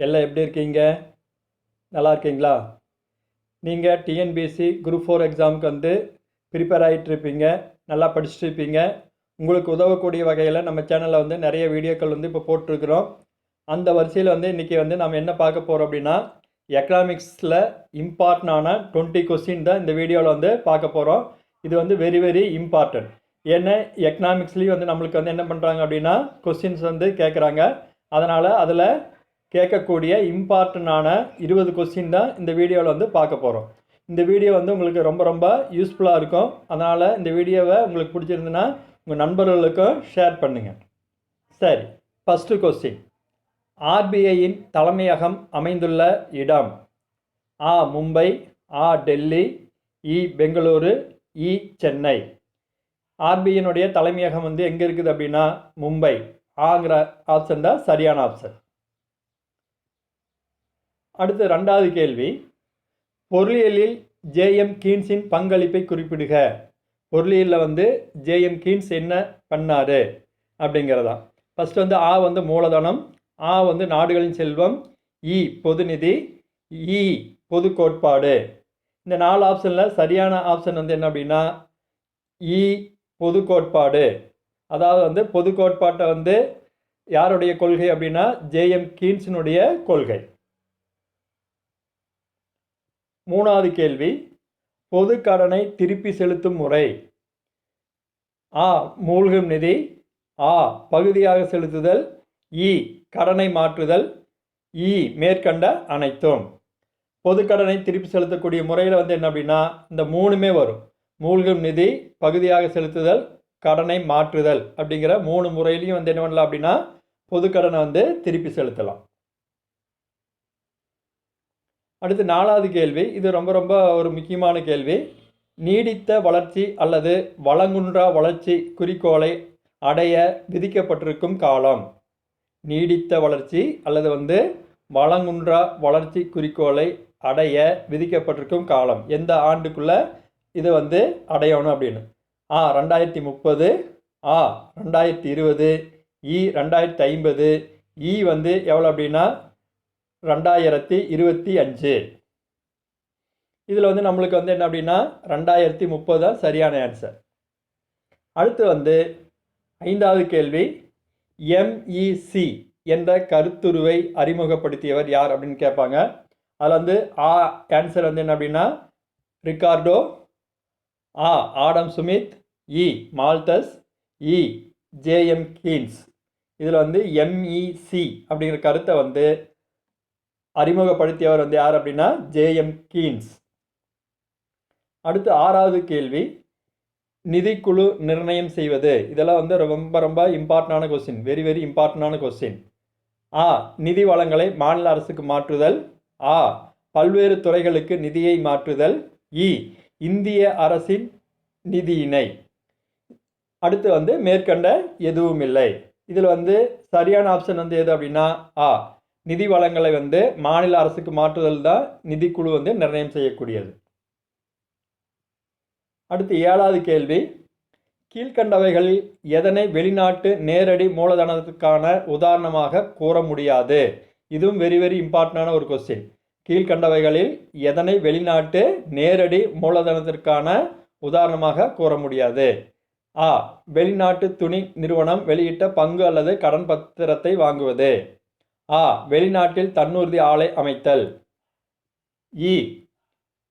எல்லாம் எப்படி இருக்கீங்க? நல்லா இருக்கீங்களா? நீங்கள் டிஎன்பிஎஸ்சி குரூப் ஃபோர் எக்ஸாமுக்கு வந்து ப்ரிப்பேர் ஆகிட்டு இருப்பீங்க. நல்லா படிச்சுட்டு இருப்பீங்க. உங்களுக்கு உதவக்கூடிய வகையில் நம்ம சேனலில் வந்து நிறைய வீடியோக்கள் வந்து இப்போ போட்டிருக்கிறோம். அந்த வரிசையில் வந்து இன்றைக்கி வந்து நம்ம என்ன பார்க்க போகிறோம் அப்படின்னா எக்கனாமிக்ஸில் இம்பார்ட்டண்டான டுவெண்ட்டி கொஸ்டின் தான் இந்த வீடியோவில் வந்து பார்க்க போகிறோம் இது வந்து வெரி வெரி இம்பார்ட்டன்ட் ஏன்னா எக்கனாமிக்ஸ்லேயும் வந்து நம்மளுக்கு வந்து என்ன பண்ணுறாங்க அப்படின்னா கொஸ்டின்ஸ் வந்து கேட்குறாங்க அதனால் அதில் கேட்கக்கூடிய இம்பார்ட்டண்டான இருபது கொஸ்டின் தான் இந்த வீடியோவில் வந்து பார்க்க போகிறோம் இந்த வீடியோ வந்து உங்களுக்கு ரொம்ப ரொம்ப யூஸ்ஃபுல்லாக இருக்கும். அதனால் இந்த வீடியோவை உங்களுக்கு பிடிச்சிருந்துன்னா உங்கள் நண்பர்களுக்கும் ஷேர் பண்ணுங்கள் சரி ஃபஸ்ட்டு கொஸ்டின் ஆர்பிஐயின் தலைமையகம் அமைந்துள்ள இடம்? ஆ மும்பை ஆ டெல்லி இ பெங்களூரு இ சென்னை. ஆர்பிஐனுடைய தலைமையகம் வந்து எங்கே இருக்குது அப்படின்னா மும்பை. ஆங்கிற ஆப்ஷன் தான் சரியான ஆப்ஷன் அடுத்த ரெண்டாவது கேள்வி. பொருளியலில் ஜேஎம் கீன்ஸின் பங்களிப்பை குறிப்பிடுக. பொருளியலில் வந்து ஜேஎம் கீன்ஸ் என்ன பண்ணார்? அப்படிங்கிறதா. ஃபஸ்ட்டு வந்து ஆ வந்து மூலதனம் ஆ வந்து நாடுகளின் செல்வம் இ பொதுநிதி இ பொது கோட்பாடு. இந்த நாலு ஆப்ஷனில் சரியான ஆப்ஷன் வந்து என்ன அப்படின்னா இ பொது கோட்பாடு. அதாவது வந்து பொது கோட்பாட்டை வந்து யாருடைய கொள்கை அப்படின்னா ஜேஎம் கீன்ஸினுடைய கொள்கை. மூணாவது கேள்வி பொது கடனை திருப்பி செலுத்தும் முறை. ஆ மூழ்கும் நிதி. ஆ பகுதியாக செலுத்துதல். இ கடனை மாற்றுதல். இ மேற்கண்ட அனைத்தும். பொது கடனை திருப்பி செலுத்தக்கூடிய முறையில் வந்து என்ன அப்படின்னா இந்த மூணுமே வரும். மூழ்கும் நிதி பகுதியாக செலுத்துதல் கடனை மாற்றுதல் அப்படிங்கிற மூணு முறையிலையும் வந்து என்ன பண்ணலாம் அப்படின்னா பொது கடனை வந்து திருப்பி செலுத்தலாம். அடுத்து நாலாவது கேள்வி. இது ரொம்ப ரொம்ப ஒரு முக்கியமான கேள்வி. நீடித்த வளர்ச்சி அல்லது வளங்குன்றா வளர்ச்சி குறிக்கோளை அடைய விதிக்கப்பட்டிருக்கும் காலம். நீடித்த வளர்ச்சி அல்லது வந்து வளங்குன்றா வளர்ச்சி குறிக்கோளை அடைய விதிக்கப்பட்டிருக்கும் காலம். எந்த ஆண்டுக்குள்ளே இது வந்து அடையணும் அப்படின்னு? ஆ ரெண்டாயிரத்தி முப்பது. ஆ ரெண்டாயிரத்தி இருபது. இ ரெண்டாயிரத்தி ஐம்பது. இ வந்து எவ்வளோ அப்படின்னா ரெண்டாயிரத்தி இருபத்தி அஞ்சு. இதில் வந்து நம்மளுக்கு வந்து என்ன அப்படின்னா ரெண்டாயிரத்தி முப்பது தான் சரியான ஆன்சர் அடுத்து வந்து ஐந்தாவது கேள்வி எம்இசி என்ற கருத்துருவை அறிமுகப்படுத்தியவர் யார் அப்படின்னு கேட்பாங்க. அதில் வந்து ஆ ஆன்சர் வந்து என்ன அப்படின்னா ரிகார்டோ ஆ ஆடம் சுமித் இ மால்டஸ் இ ஜேஎம் கீன்ஸ். இதில் வந்து எம்இசி அப்படிங்கிற கருத்தை வந்து அறிமுகப்படுத்தியவர் வந்து யார் அப்படின்னா ஜேஎம் கீன்ஸ். அடுத்து ஆறாவது கேள்வி நிதிக்குழு நிர்ணயம் செய்வது. இதெல்லாம் வந்து ரொம்ப ரொம்ப இம்பார்ட்டண்டான கொஸ்டின் வெரி வெரி இம்பார்ட்டண்டான கொஸ்டின் ஆ நிதி வளங்களை மாநில அரசுக்கு மாற்றுதல். ஆ பல்வேறு துறைகளுக்கு நிதியை மாற்றுதல். இ இந்திய அரசின் நிதியினை. அடுத்து வந்து மேற்கண்ட எதுவும் இல்லை. இதில் வந்து சரியான ஆப்ஷன் வந்து எது அப்படின்னா ஆ நிதி வளங்களை வந்து மாநில அரசுக்கு மாற்றுதல் தான் நிதிக்குழு வந்து நிர்ணயம் செய்யக்கூடியது. அடுத்து ஏழாவது கேள்வி. கீழ்கண்டவைகளில் எதனை வெளிநாட்டு நேரடி மூலதனத்துக்கான உதாரணமாக கூற முடியாது? இதுவும் வெரி வெரி இம்பார்ட்டண்டான ஒரு கொஸ்டின் கீழ்கண்டவைகளில் எதனை வெளிநாட்டு நேரடி மூலதனத்திற்கான உதாரணமாக கூற முடியாது? ஆ வெளிநாட்டு துணி நிறுவனம் வெளியிட்ட பங்கு அல்லது கடன் பத்திரத்தை வாங்குவது. ஆ வெளிநாட்டில் தன்னுறுதி ஆலை அமைத்தல். இ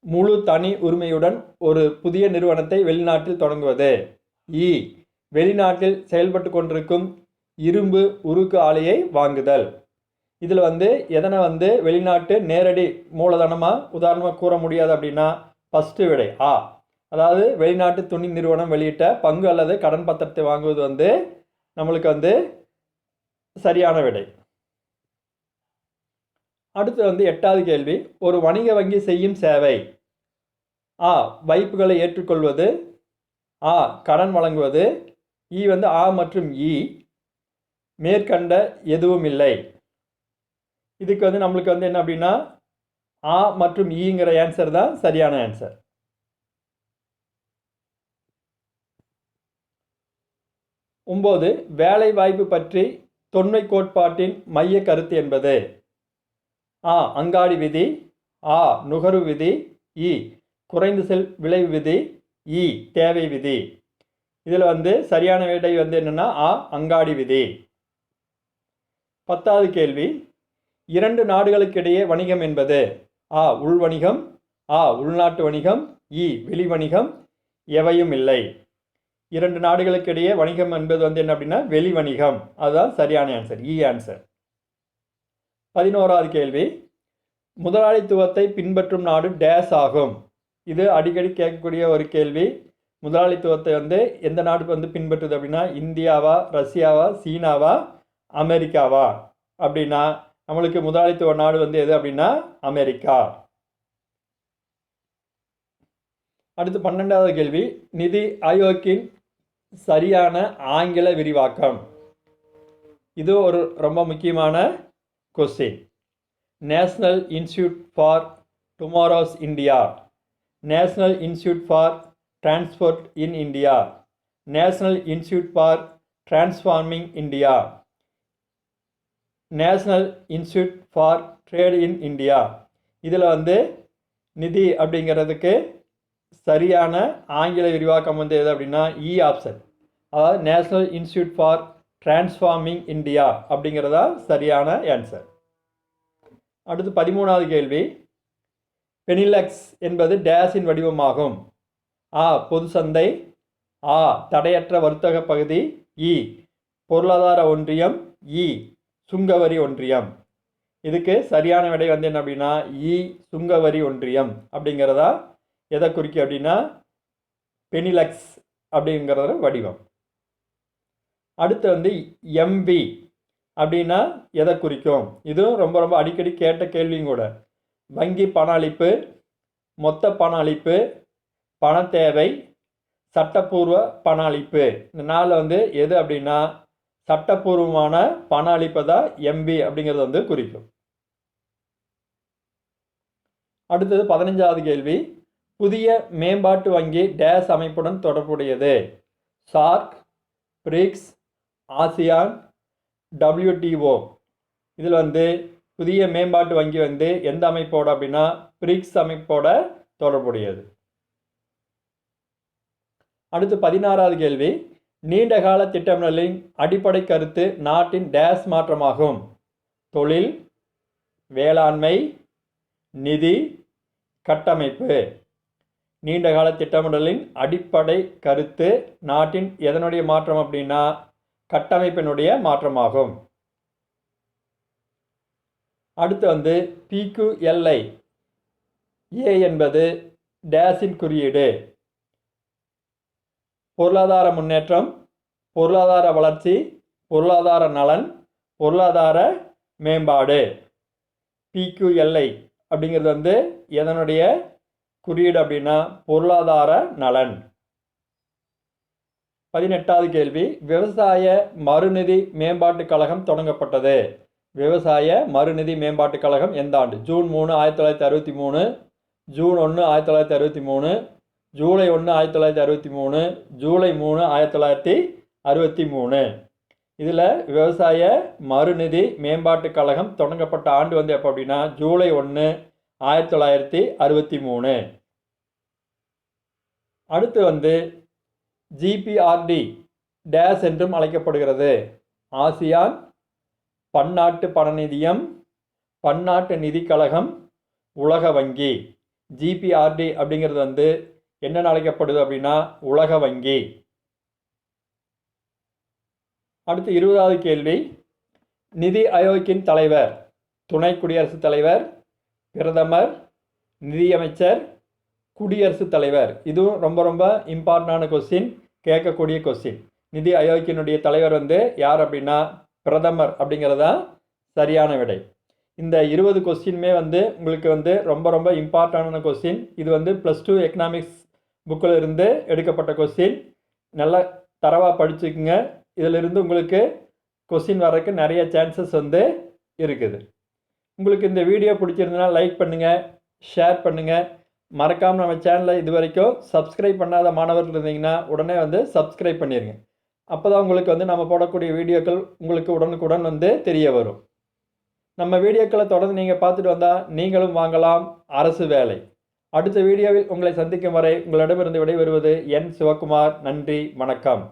முழு தனி உரிமையுடன் ஒரு புதிய நிறுவனத்தை வெளிநாட்டில் தொடங்குவது. இ வெளிநாட்டில் செயல்பட்டு கொண்டிருக்கும் இரும்பு உருக்கு ஆலையை வாங்குதல். இதில் வந்து எதனை வந்து வெளிநாட்டு நேரடி மூலதனமாக உதாரணமாக கூற முடியாது அப்படின்னா ஃபஸ்ட்டு விடை ஆ. அதாவது வெளிநாட்டு துணி நிறுவனம் வெளியிட்ட பங்கு அல்லது கடன் பத்திரத்தை வாங்குவது வந்து நம்மளுக்கு வந்து சரியான விடை. அடுத்து வந்து எட்டாவது கேள்வி ஒரு வணிக வங்கி செய்யும் சேவை. ஆ வைப்புகளை ஏற்றுக்கொள்வது. ஆ கடன் வழங்குவது. இ வந்து ஆ மற்றும் இ மேற்கண்ட எதுவும் இல்லை. இதுக்கு வந்து நம்மளுக்கு வந்து என்ன அப்படின்னா ஆ மற்றும் ஈங்கிற ஆன்சர் தான் சரியான ஆன்சர் ஒம்பது வேலை வாய்ப்பு பற்றி தொன்மை கோட்பாட்டின் மைய கருத்து என்பது. ஆ அங்காடி விதி. ஆ நுகர்வு விதி. இ குறைந்து செல் விளைவு விதி. இ தேவை விதி. இதில் வந்து சரியான விடை வந்து என்னென்னா ஆ அங்காடி விதி. பத்தாவது கேள்வி. இரண்டு நாடுகளுக்கிடையே வணிகம் என்பது ஆ உள் வணிகம் ஆ உள்நாட்டு வணிகம் இ வெளி வணிகம் எவையும் இல்லை. இரண்டு நாடுகளுக்கிடையே வணிகம் என்பது வந்து என்ன அப்படின்னா வெளி வணிகம். அதுதான் சரியான ஆன்சர் இ ஆன்சர் பதினோராவது கேள்வி. முதலாளித்துவத்தை பின்பற்றும் நாடு டேஸ் ஆகும். இது அடிக்கடி கேட்கக்கூடிய ஒரு கேள்வி. முதலாளித்துவத்தை வந்து எந்த நாடு வந்து பின்பற்றுது அப்படின்னா இந்தியாவா ரஷ்யாவா சீனாவா அமெரிக்காவா? அப்படின்னா நம்மளுக்கு முதலாளித்துவ நாடு வந்து எது அப்படின்னா அமெரிக்கா. அடுத்து பன்னெண்டாவது கேள்வி. நிதி ஆயோக்கின் சரியான ஆங்கில விரிவாக்கம். இது ஒரு ரொம்ப முக்கியமான question. National institute for tomorrow's India national institute for transport in India national institute for transforming India national institute for trade in India இதில் வந்து நிதி அப்படிங்கிறதுக்கு சரியான ஆங்கில விரிவாக்கம் வந்து எது அப்படின்னா e இ ஆப்ஷன் அதாவது national institute for transforming India அப்படிங்கிறதா சரியான ஆன்சர் அடுத்து பதிமூணாவது கேள்வி. பெனிலக்ஸ் என்பது டேஸின் வடிவமாகும். ஆ பொது சந்தை. ஆ தடையற்ற வர்த்தக பகுதி. இ பொருளாதார ஒன்றியம். இ சுங்கவரி ஒன்றியம். இதுக்கு சரியான விடை வந்து என்ன அப்படின்னா இ சுங்கவரி ஒன்றியம் அப்படிங்கிறதா எதை குறிக்கும் அப்படின்னா பெனிலக்ஸ் அப்படிங்கிறத வடிவம். அடுத்து வந்து எம்பி அப்படின்னா எதை குறிக்கும்? இதுவும் ரொம்ப ரொம்ப அடிக்கடி கேட்ட கேள்வியும் கூட. வங்கி பண அளிப்பு மொத்த பண அளிப்பு பண தேவை சட்டப்பூர்வ பண அளிப்பு. இந்த நாளில் வந்து எது அப்படின்னா சட்டப்பூர்வமான பண அளிப்பை தான் எம்பி அப்படிங்கிறது வந்து குறிக்கும். அடுத்தது பதினஞ்சாவது கேள்வி. புதிய மேம்பாட்டு வங்கி டேஸ் அமைப்புடன் தொடர்புடையது. சார்க் பிரிக்ஸ் ஆசியான் டபிள்யூடிஓ இதில் வந்து புதிய மேம்பாட்டு வங்கி வந்து எந்த அமைப்போட அப்படின்னா பிரிக்ஸ் அமைப்போட தொடர்புடையது. அடுத்து பதினாறாவது கேள்வி. நீண்டகால திட்டமிடலின் அடிப்படை கருத்து நாட்டின் டேஸ் மாற்றமாகும். தொழில் வேளாண்மை நிதி கட்டமைப்பு. நீண்டகால திட்டமிடலின் அடிப்படை கருத்து நாட்டின் எதனுடைய மாற்றம் அப்படின்னா கட்டமைப்பினுடைய மாற்றமாகும். அடுத்து வந்து பிக்யூஎல்ஐ ஏ என்பது டேஸின் குறியீடு. பொருளாதார முன்னேற்றம் பொருளாதார வளர்ச்சி பொருளாதார நலன் பொருளாதார மேம்பாடு. பிக்யூஎல்ஐ அப்படிங்கிறது வந்து எதனுடைய குறியீடு அப்படின்னா பொருளாதார நலன். பதினெட்டாவது கேள்வி. விவசாய மறுநிதி மேம்பாட்டுக் கழகம் தொடங்கப்பட்டது. விவசாய மறுநிதி மேம்பாட்டுக் கழகம் எந்த ஆண்டு? ஜூன் மூணு ஆயிரத்தி தொள்ளாயிரத்தி அறுபத்தி மூணு. ஜூன் ஒன்று ஆயிரத்தி தொள்ளாயிரத்தி அறுபத்தி மூணு. ஜூலை ஒன்று ஆயிரத்தி தொள்ளாயிரத்தி அறுபத்தி மூணு. ஜூலை மூணு ஆயிரத்தி தொள்ளாயிரத்தி அறுபத்தி மூணு. இதில் விவசாய மறுநிதி மேம்பாட்டுக் கழகம் தொடங்கப்பட்ட ஆண்டு வந்து எப்போ அப்படின்னா ஜூலை ஒன்று ஆயிரத்தி தொள்ளாயிரத்தி அறுபத்தி மூணு. அடுத்து வந்து ஜிபிஆர்டி டேஸ் என்றும் அழைக்கப்படுகிறது. ஆசியான் பன்னாட்டு பண நிதியம் பன்னாட்டு நிதி கழகம் உலக வங்கி. ஜிபிஆர்டி அப்படிங்கிறது வந்து என்னென்ன அழைக்கப்படுது அப்படின்னா உலக வங்கி. அடுத்து இருபதாவது கேள்வி. நிதி ஆயோக்கின் தலைவர் துணை குடியரசுத் தலைவர் பிரதமர் நிதியமைச்சர் குடியரசுத் தலைவர். இதுவும் ரொம்ப ரொம்ப இம்பார்ட்டண்டான கொஸ்டின் கேட்கக்கூடிய கொஸ்டின் நிதி ஆயோக்கியனுடைய தலைவர் வந்து யார் அப்படின்னா பிரதமர் அப்படிங்கிறதா சரியான விடை. இந்த இருபது கொஸ்டினுமே வந்து உங்களுக்கு வந்து ரொம்ப ரொம்ப இம்பார்ட்டண்டான கொஸ்டின் இது வந்து ப்ளஸ் டூ எக்கனாமிக்ஸ் புக்கில் இருந்து எடுக்கப்பட்ட கொஸ்டின் நல்லா தரவாக படிச்சுக்குங்க. இதிலிருந்து உங்களுக்கு கொஸ்டின் வர்றதுக்கு நிறைய சான்சஸ் வந்து இருக்குது. உங்களுக்கு இந்த வீடியோ பிடிச்சிருந்தனா லைக் பண்ணுங்கள் ஷேர் பண்ணுங்கள் மறக்காமல் நம்ம சேனலை இது வரைக்கும் சப்ஸ்கிரைப் பண்ணாத மாணவர்கள் இருந்தீங்கன்னா உடனே வந்து சப்ஸ்கிரைப் பண்ணிடுங்க அப்போ தான் உங்களுக்கு வந்து நம்ம போடக்கூடிய வீடியோக்கள் உங்களுக்கு உடனுக்குடன் வந்து தெரிய வரும். நம்ம வீடியோக்களை தொடர்ந்து நீங்கள் பார்த்துட்டு வந்தால் நீங்களும் வாங்கலாம். அரசு வேலை. அடுத்த வீடியோவில் உங்களை சந்திக்கும் வரை உங்களிடமிருந்து விடைபெறுவது என் சிவகுமார். நன்றி. வணக்கம்.